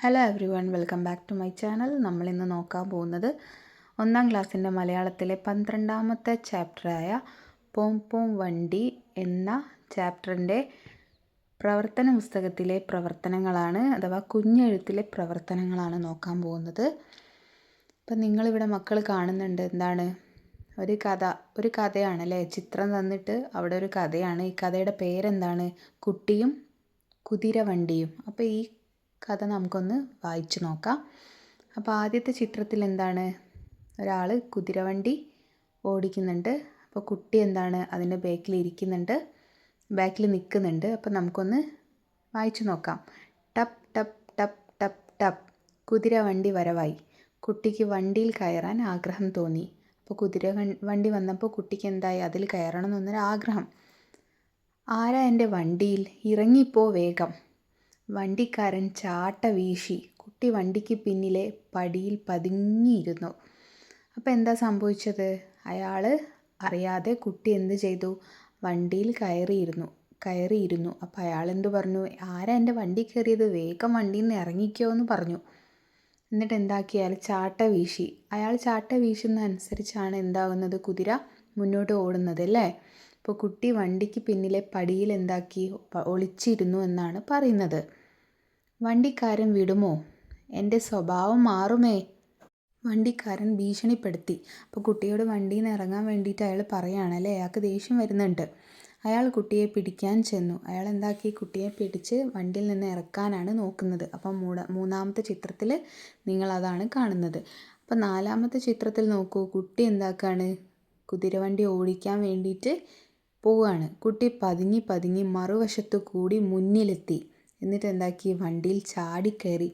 Hello everyone welcome back to my channel നമ്മളിന്ന് നോക്കാൻ പോകുന്നത് ഒന്നാം ക്ലാസ്സിന്റെ മലയാളത്തിലെ പന്ത്രണ്ടാമത്തെ ചാപ്റ്ററായ പോം പോം വണ്ടി എന്ന ചാപ്റ്ററിന്റെ പ്രവർത്തന പുസ്തകത്തിലെ പ്രവർത്തനങ്ങളാണ് അഥവാ കുഞ്ഞെഴുത്തിലെ പ്രവർത്തനങ്ങളാണ് നോക്കാൻ പോകുന്നത്. അപ്പം നിങ്ങളിവിടെ മക്കൾ കാണുന്നുണ്ട് എന്താണ്? ഒരു കഥ ഒരു കഥയാണ് അല്ലേ? ചിത്രം തന്നിട്ട് അവിടെ ഒരു കഥയാണ്. ഈ കഥയുടെ പേരെന്താണ്? കുട്ടിയും കുതിരവണ്ടിയും. അപ്പോൾ ഈ കഥ നമുക്കൊന്ന് വായിച്ചു നോക്കാം. അപ്പോൾ ആദ്യത്തെ ചിത്രത്തിൽ എന്താണ്? ഒരാൾ കുതിരവണ്ടി ഓടിക്കുന്നുണ്ട്. അപ്പോൾ കുട്ടി എന്താണ്? അതിന്റെ ബാക്കിൽ ഇരിക്കുന്നുണ്ട്. ബാക്കിൽ നിൽക്കുന്നുണ്ട്. അപ്പോൾ നമുക്കൊന്ന് വായിച്ചു നോക്കാം. ടപ്പ് ടപ്പ് ടപ്പ് ടപ്പ് ടപ്പ് കുതിരവണ്ടി വരവായി. കുട്ടിക്ക് വണ്ടിയിൽ കയറാൻ ആഗ്രഹം തോന്നി. അപ്പോൾ കുതിര വണ്ടി വന്നപ്പോൾ കുട്ടിക്ക് എന്തായി? അതിൽ കയറണം എന്നൊരു ആഗ്രഹം. ആരാ എന്റെ വണ്ടിയിൽ? ഇറങ്ങിപ്പോ വേഗം. വണ്ടിക്കാരൻ ചാട്ട വീശി കുട്ടി വണ്ടിക്ക് പിന്നിലെ പടിയിൽ പതുങ്ങിയിരുന്നു. അപ്പോൾ എന്താ സംഭവിച്ചത്? അയാൾ അറിയാതെ കുട്ടി എന്ത് ചെയ്തു? വണ്ടിയിൽ കയറിയിരുന്നു കയറിയിരുന്നു. അപ്പോൾ അയാൾ എന്ത് പറഞ്ഞു? ആരാ എന്റെ വണ്ടി കയറിയത്? വേഗം വണ്ടിയിൽ നിന്ന് ഇറങ്ങിക്കോ എന്ന് പറഞ്ഞു. എന്നിട്ട് എന്താക്കി? അയാൾ ചാട്ട വീശി. അയാൾ ചാട്ട വീശുന്ന അനുസരിച്ചാണ് എന്താകുന്നത് കുതിര മുന്നോട്ട് ഓടുന്നത് അല്ലേ? അപ്പോൾ കുട്ടി വണ്ടിക്ക് പിന്നിലെ പടിയിൽ എന്താക്കി? ഒളിച്ചിരുന്നു എന്നാണ് പറയുന്നത്. വണ്ടിക്കാരൻ വിടുമോ? എന്റെ സ്വഭാവം മാറുമേ. വണ്ടിക്കാരൻ ഭീഷണിപ്പെടുത്തി. അപ്പോൾ കുട്ടിയോട് വണ്ടിയിൽ നിന്ന് ഇറങ്ങാൻ വേണ്ടിയിട്ട് അയാൾ പറയുകയാണ് അല്ലേ? അയാൾക്ക് ദേഷ്യം വരുന്നുണ്ട്. അയാൾ കുട്ടിയെ പിടിക്കാൻ ചെന്നു. അയാൾ എന്താക്കി? കുട്ടിയെ പിടിച്ച് വണ്ടിയിൽ നിന്ന് ഇറക്കാനാണ് നോക്കുന്നത്. അപ്പം മൂട മൂന്നാമത്തെ ചിത്രത്തിൽ നിങ്ങൾ അതാണ് കാണുന്നത്. അപ്പം നാലാമത്തെ ചിത്രത്തിൽ നോക്കൂ. കുട്ടി എന്താക്കാണ്? കുതിരവണ്ടി ഓടിക്കാൻ വേണ്ടിയിട്ട് പോവുകയാണ് കുട്ടി പതുങ്ങി പതുങ്ങി മറുവശത്തു കൂടി മുന്നിലെത്തി. എന്നിട്ട് എന്താക്കി വണ്ടിയിൽ ചാടിക്കയറി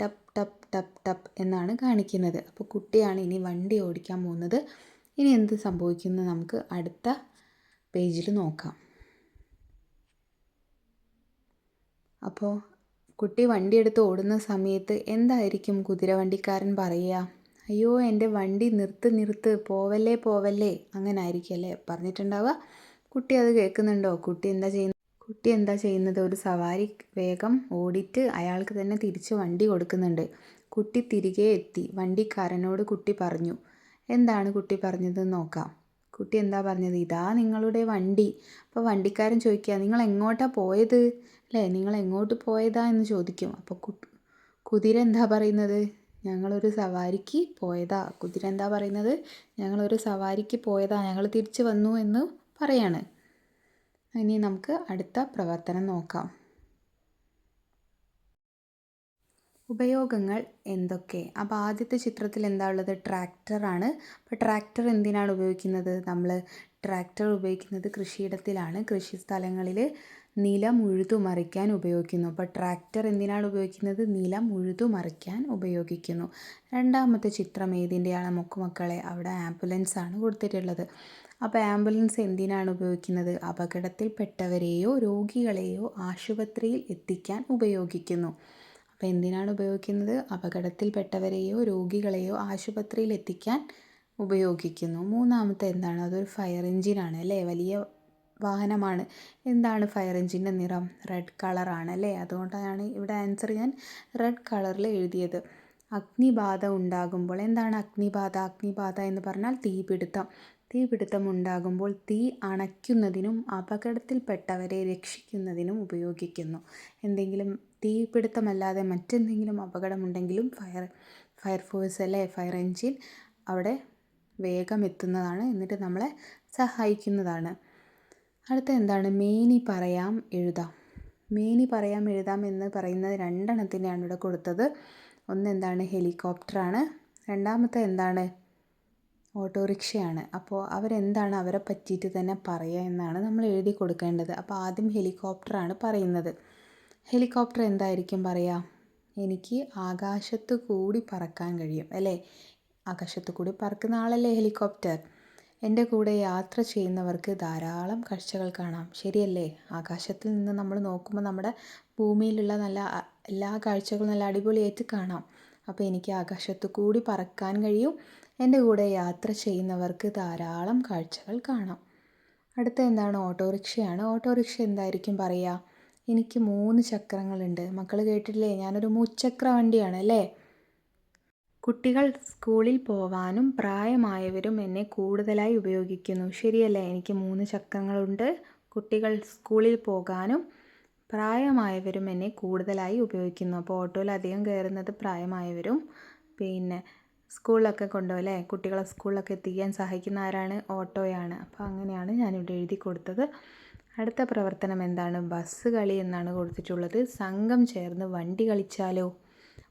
ടപ് ടപ് ടപ് ടപ് എന്നാണ് കാണിക്കുന്നത്. അപ്പോൾ കുട്ടിയാണ് ഇനി വണ്ടി ഓടിക്കാൻ പോകുന്നത്. ഇനി എന്ത് സംഭവിക്കുന്നു നമുക്ക് അടുത്ത പേജിൽ നോക്കാം. അപ്പോൾ കുട്ടി വണ്ടിയെടുത്ത് ഓടുന്ന സമയത്ത് എന്തായിരിക്കും കുതിരവണ്ടിക്കാരൻ പറയുക? അയ്യോ എന്റെ വണ്ടി നിർത്ത് നിർത്ത് പോവല്ലേ പോവല്ലേ അങ്ങനെ ആയിരിക്കും അല്ലേ പറഞ്ഞിട്ടുണ്ടാവുക. കുട്ടി അത് കേൾക്കുന്നുണ്ടോ? കുട്ടി എന്താ ചെയ്യുന്നത്? കുട്ടി എന്താ ചെയ്യുന്നത്? ഒരു സവാരി വേഗം ഓടിയിട്ട് അയാൾക്ക് തന്നെ തിരിച്ച് വണ്ടി കൊടുക്കുന്നുണ്ട്. കുട്ടി തിരികെ എത്തി. വണ്ടിക്കാരനോട് കുട്ടി പറഞ്ഞു എന്താണ് കുട്ടി പറഞ്ഞതെന്ന് നോക്കാം. കുട്ടി എന്താ പറഞ്ഞത്? ഇതാ നിങ്ങളുടെ വണ്ടി. അപ്പോൾ വണ്ടിക്കാരൻ ചോദിക്കുക നിങ്ങൾ എങ്ങോട്ടാണ് പോയത്? അല്ലേ? നിങ്ങൾ എങ്ങോട്ട് പോയതാ? എന്ന് ചോദിക്കും. അപ്പോൾ കുതിര എന്താ പറയുന്നത്? ഞങ്ങളൊരു സവാരിക്ക് പോയതാ. കുതിര എന്താ പറയുന്നത്? ഞങ്ങളൊരു സവാരിക്ക് പോയതാ. ഞങ്ങൾ തിരിച്ചു വന്നു എന്ന് പറയാണ്. ഇനി നമുക്ക് അടുത്ത പ്രവർത്തനം നോക്കാം. ഉപയോഗങ്ങൾ എന്തൊക്കെ? അപ്പോൾ ആദ്യത്തെ ചിത്രത്തിൽ എന്താ ഉള്ളത്? ട്രാക്ടറാണ് അപ്പോൾ ട്രാക്ടർ എന്തിനാണ് ഉപയോഗിക്കുന്നത്? നമ്മൾ ട്രാക്ടർ ഉപയോഗിക്കുന്നത് കൃഷിയിടത്തിലാണ്. കൃഷി സ്ഥലങ്ങളിൽ നിലം ഉഴുതു മറിക്കാൻ ഉപയോഗിക്കുന്നു. അപ്പോൾ ട്രാക്ടർ എന്തിനാണ് ഉപയോഗിക്കുന്നത്? നിലം ഉഴുതു മറിക്കാൻ ഉപയോഗിക്കുന്നു. രണ്ടാമത്തെ ചിത്രം ഏതിന്റെയാണ് മുക്കുമക്കളെ? അവിടെ ആംബുലൻസ് ആണ് കൊടുത്തിട്ടുള്ളത്. അപ്പോൾ ആംബുലൻസ് എന്തിനാണ് ഉപയോഗിക്കുന്നത്? അപകടത്തിൽപ്പെട്ടവരെയോ രോഗികളെയോ ആശുപത്രിയിൽ എത്തിക്കാൻ ഉപയോഗിക്കുന്നു. അപ്പോൾ എന്തിനാണ് ഉപയോഗിക്കുന്നത്? അപകടത്തിൽപ്പെട്ടവരെയോ രോഗികളെയോ ആശുപത്രിയിൽ എത്തിക്കാൻ ഉപയോഗിക്കുന്നു. മൂന്നാമത്തെ എന്താണ്? അതൊരു ഫയർ എഞ്ചിനാണ് അല്ലേ? വലിയ വാഹനമാണ്. എന്താണ് ഫയർ എഞ്ചിന്റെ നിറം റെഡ് കളറാണ് അല്ലേ? അതുകൊണ്ടാണ് ഇവിടെ ആൻസർ ഞാൻ റെഡ് കളറിൽ എഴുതിയത്. അഗ്നിബാധ ഉണ്ടാകുമ്പോൾ എന്താണ് അഗ്നിബാധ? അഗ്നിബാധ എന്ന് പറഞ്ഞാൽ തീപിടുത്തം. തീപിടുത്തം ഉണ്ടാകുമ്പോൾ തീ അണയ്ക്കുന്നതിനും അപകടത്തിൽപ്പെട്ടവരെ രക്ഷിക്കുന്നതിനും ഉപയോഗിക്കുന്നു. എന്തെങ്കിലും തീപിടുത്തമല്ലാതെ മറ്റെന്തെങ്കിലും അപകടമുണ്ടെങ്കിലും ഫയർ ഫയർ ഫോഴ്സ് അല്ലെ? ഫയർ എൻജിൻ അവിടെ വേഗം എത്തുന്നതാണ്. എന്നിട്ട് നമ്മളെ സഹായിക്കുന്നതാണ്. അടുത്ത എന്താണ്? മേനി പറയാം എഴുതാം. മേനി പറയാം എഴുതാം എന്ന് പറയുന്നത് രണ്ടെണ്ണത്തിനെയാണ് ഇവിടെ കൊടുത്തത്. ഒന്ന് എന്താണ്? ഹെലികോപ്റ്ററാണ്. രണ്ടാമത്തെ എന്താണ്? ഓട്ടോറിക്ഷയാണ്. അപ്പോൾ അവരെന്താണ് അവരെ പറ്റിയിട്ട് തന്നെ പറയുക എന്നാണ് നമ്മൾ എഴുതി കൊടുക്കേണ്ടത്. അപ്പോൾ ആദ്യം ഹെലികോപ്റ്ററാണ് പറയുന്നത്. ഹെലികോപ്റ്റർ എന്തായിരിക്കും പറയുക എനിക്ക് ആകാശത്ത് കൂടി പറക്കാൻ കഴിയും അല്ലേ? ആകാശത്ത് കൂടി പറക്കുന്ന ആളല്ലേ ഹെലികോപ്റ്റർ? എന്റെ കൂടെ യാത്ര ചെയ്യുന്നവർക്ക് ധാരാളം കാഴ്ചകൾ കാണാം. ശരിയല്ലേ? ആകാശത്തിൽ നിന്ന് നമ്മൾ നോക്കുമ്പോൾ നമ്മുടെ ഭൂമിയിലുള്ള നല്ല എല്ലാ കാഴ്ചകളും നല്ല അടിപൊളിയായിട്ട് കാണാം. അപ്പോൾ എനിക്ക് ആകാശത്ത് കൂടി പറക്കാൻ കഴിയും. എന്റെ കൂടെ യാത്ര ചെയ്യുന്നവർക്ക് ധാരാളം കാഴ്ചകൾ കാണാം. അടുത്ത എന്താണ്? ഓട്ടോറിക്ഷയാണ്. ഓട്ടോറിക്ഷ എന്തായിരിക്കും പറയുക? എനിക്ക് മൂന്ന് ചക്രങ്ങളുണ്ട്. മക്കൾ കേട്ടിട്ടില്ലേ? ഞാനൊരു മുച്ചക്ര വണ്ടിയാണ് അല്ലേ? കുട്ടികൾ സ്കൂളിൽ പോവാനും പ്രായമായവരും എന്നെ കൂടുതലായി ഉപയോഗിക്കുന്നു. ശരിയല്ലേ? എനിക്ക് മൂന്ന് ചക്രങ്ങളുണ്ട് കുട്ടികൾ സ്കൂളിൽ പോകാനും പ്രായമായവരും എന്നെ കൂടുതലായി ഉപയോഗിക്കുന്നു. അപ്പോൾ ഓട്ടോയിൽ അധികം കയറുന്നത് പ്രായമായവരും. പിന്നെ സ്കൂളിലൊക്കെ കൊണ്ടുപോകല്ലേ കുട്ടികളെ സ്കൂളിലൊക്കെ എത്തിക്കാൻ സഹായിക്കുന്ന ആരാണ്? ഓട്ടോയാണ്. അപ്പോൾ അങ്ങനെയാണ് ഞാനിവിടെ എഴുതി കൊടുത്തത്. അടുത്ത പ്രവർത്തനം എന്താണ്? ബസ് കളി എന്നാണ് കൊടുത്തിട്ടുള്ളത്. സംഘം ചേർന്ന് വണ്ടി കളിച്ചാലോ?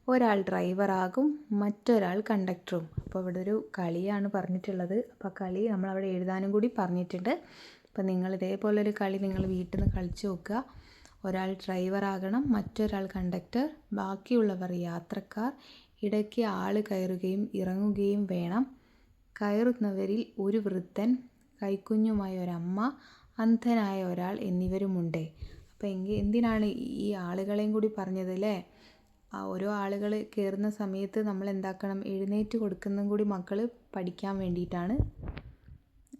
ഒരാൾ ഡ്രൈവറാകും മറ്റൊരാൾ കണ്ടക്ടറും അപ്പോൾ ഇവിടെ ഒരു കളിയാണ് പറഞ്ഞിട്ടുള്ളത്. അപ്പോൾ കളി നമ്മളവിടെ എഴുതാനും കൂടി പറഞ്ഞിട്ടുണ്ട്. അപ്പോൾ നിങ്ങൾ ഇതേപോലൊരു കളി നിങ്ങൾ വീട്ടിൽ നിന്ന് കളിച്ച് നോക്കുക. ഒരാൾ ഡ്രൈവറാകണം മറ്റൊരാൾ കണ്ടക്ടർ ബാക്കിയുള്ളവർ യാത്രക്കാർ. ഇടയ്ക്ക് ആൾ കയറുകയും ഇറങ്ങുകയും വേണം. കയറുന്നവരിൽ ഒരു വൃദ്ധൻ കൈക്കുഞ്ഞുമായ ഒരമ്മ അന്ധനായ ഒരാൾ എന്നിവരുമുണ്ട്. അപ്പോൾ എങ്കിൽ എന്തിനാണ് ഈ ആളുകളെയും കൂടി പറഞ്ഞത് അല്ലേ? ഓരോ ആളുകൾ കയറുന്ന സമയത്ത് നമ്മൾ എന്താക്കണം? എഴുന്നേറ്റ് കൊടുക്കുന്നതും കൂടി മക്കൾ പഠിക്കാൻ വേണ്ടിയിട്ടാണ്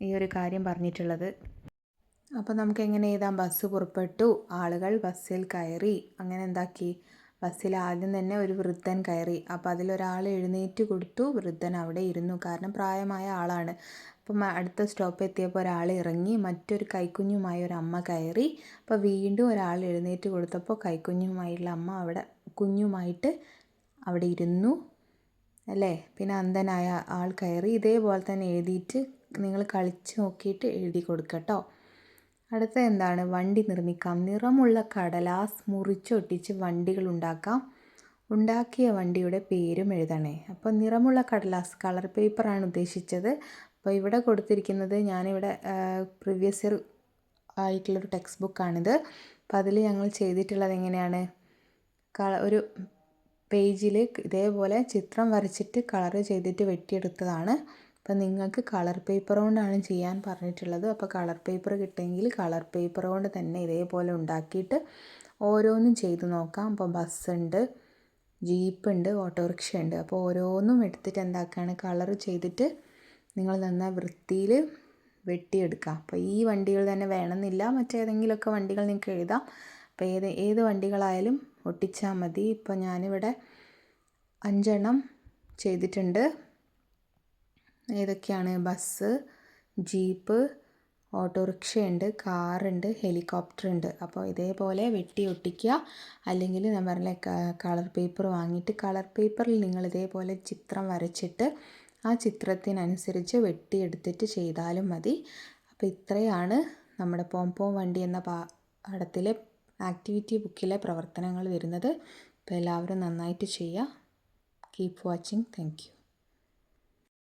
ഈ ഒരു കാര്യം പറഞ്ഞിട്ടുള്ളത്. അപ്പോൾ നമുക്ക് എങ്ങനെ എഴുതാം? ബസ് പുറപ്പെട്ടു. ആളുകൾ ബസ്സിൽ കയറി. അങ്ങനെ എന്താക്കി? ബസ്സിൽ ആദ്യം തന്നെ ഒരു വൃദ്ധൻ കയറി. അപ്പോൾ അതിലൊരാൾ എഴുന്നേറ്റ് കൊടുത്തു. വൃദ്ധൻ അവിടെ ഇരുന്നു. കാരണം പ്രായമായ ആളാണ്. അപ്പം അടുത്ത സ്റ്റോപ്പ് എത്തിയപ്പോൾ ഒരാൾ ഇറങ്ങി. മറ്റൊരു കൈക്കുഞ്ഞുമായി ഒരു അമ്മ കയറി. അപ്പോൾ വീണ്ടും ഒരാൾ എഴുന്നേറ്റ് കൊടുത്തപ്പോൾ കൈക്കുഞ്ഞുമായുള്ള അമ്മ അവിടെ കുഞ്ഞുമായിട്ട് അവിടെ ഇരുന്നു. അല്ലേ? പിന്നെ അന്ധനായ ആൾ കയറി. ഇതേപോലെ തന്നെ എഴുതിയിട്ട് നിങ്ങൾ കളിച്ച് നോക്കിയിട്ട് എഴുതി കൊടുക്കട്ടോ. അടുത്ത എന്താണ്? വണ്ടി നിർമ്മിക്കാം. നിറമുള്ള കടലാസ് മുറിച്ചൊട്ടിച്ച് വണ്ടികൾ ഉണ്ടാക്കാം ഉണ്ടാക്കിയ വണ്ടിയുടെ പേരും എഴുതണേ. അപ്പോൾ നിറമുള്ള കടലാസ് കളർ പേപ്പറാണ് ഉദ്ദേശിച്ചത്. അപ്പോൾ ഇവിടെ കൊടുത്തിരിക്കുന്നത് ഞാനിവിടെ പ്രീവിയസ് ഇയർ ആയിട്ടുള്ളൊരു ടെക്സ്റ്റ് ബുക്കാണിത് അപ്പോൾ അതിൽ ഞങ്ങൾ ചെയ്തിട്ടുള്ളത് എങ്ങനെയാണ്? കള ഒരു പേജിൽ ഇതേപോലെ ചിത്രം വരച്ചിട്ട് കളർ ചെയ്തിട്ട് വെട്ടിയെടുത്തതാണ്. അപ്പം നിങ്ങൾക്ക് കളർ പേപ്പർ കൊണ്ടാണ് ചെയ്യാൻ പറഞ്ഞിട്ടുള്ളത്. അപ്പോൾ കളർ പേപ്പർ കിട്ടുമെങ്കിൽ കളർ പേപ്പർ കൊണ്ട് തന്നെ ഇതേപോലെ ഉണ്ടാക്കിയിട്ട് ഓരോന്നും ചെയ്ത് നോക്കാം. അപ്പോൾ ബസ്സുണ്ട് ജീപ്പ് ഉണ്ട് ഓട്ടോറിക്ഷ ഉണ്ട്. അപ്പോൾ ഓരോന്നും എടുത്തിട്ട് എന്താക്കുകയാണ് കളർ ചെയ്തിട്ട് നിങ്ങൾ നന്നായി വൃത്തിയിൽ വെട്ടിയെടുക്കുക. അപ്പോൾ ഈ വണ്ടികൾ തന്നെ വേണമെന്നില്ല. മറ്റേതെങ്കിലുമൊക്കെ വണ്ടികൾ നിങ്ങൾക്ക് എഴുതാം. അപ്പോൾ ഏത് ഏത് വണ്ടികളായാലും ഒട്ടിച്ചാൽ മതി. ഇപ്പോൾ ഞാനിവിടെ അഞ്ചെണ്ണം ചെയ്തിട്ടുണ്ട്. ഏതൊക്കെയാണ് ബസ് ജീപ്പ് ഓട്ടോറിക്ഷയുണ്ട് കാറുണ്ട് ഹെലികോപ്റ്റർ ഉണ്ട് അപ്പോൾ ഇതേപോലെ വെട്ടി ഒട്ടിക്കുക അല്ലെങ്കിൽ ഞാൻ പറഞ്ഞ കളർ പേപ്പർ വാങ്ങിയിട്ട് കളർ പേപ്പറിൽ നിങ്ങൾ ഇതേപോലെ ചിത്രം വരച്ചിട്ട് ആ ചിത്രത്തിനനുസരിച്ച് വെട്ടിയെടുത്തിട്ട് ചെയ്താലും മതി. അപ്പോൾ ഇത്രയാണ് നമ്മുടെ പോംപോം വണ്ടി എന്ന പാഠത്തിലെ ആക്ടിവിറ്റി ബുക്കിലെ പ്രവർത്തനങ്ങൾ വരുന്നത്. അപ്പോൾ എല്ലാവരും നന്നായിട്ട് ചെയ്യുക. Keep watching. താങ്ക്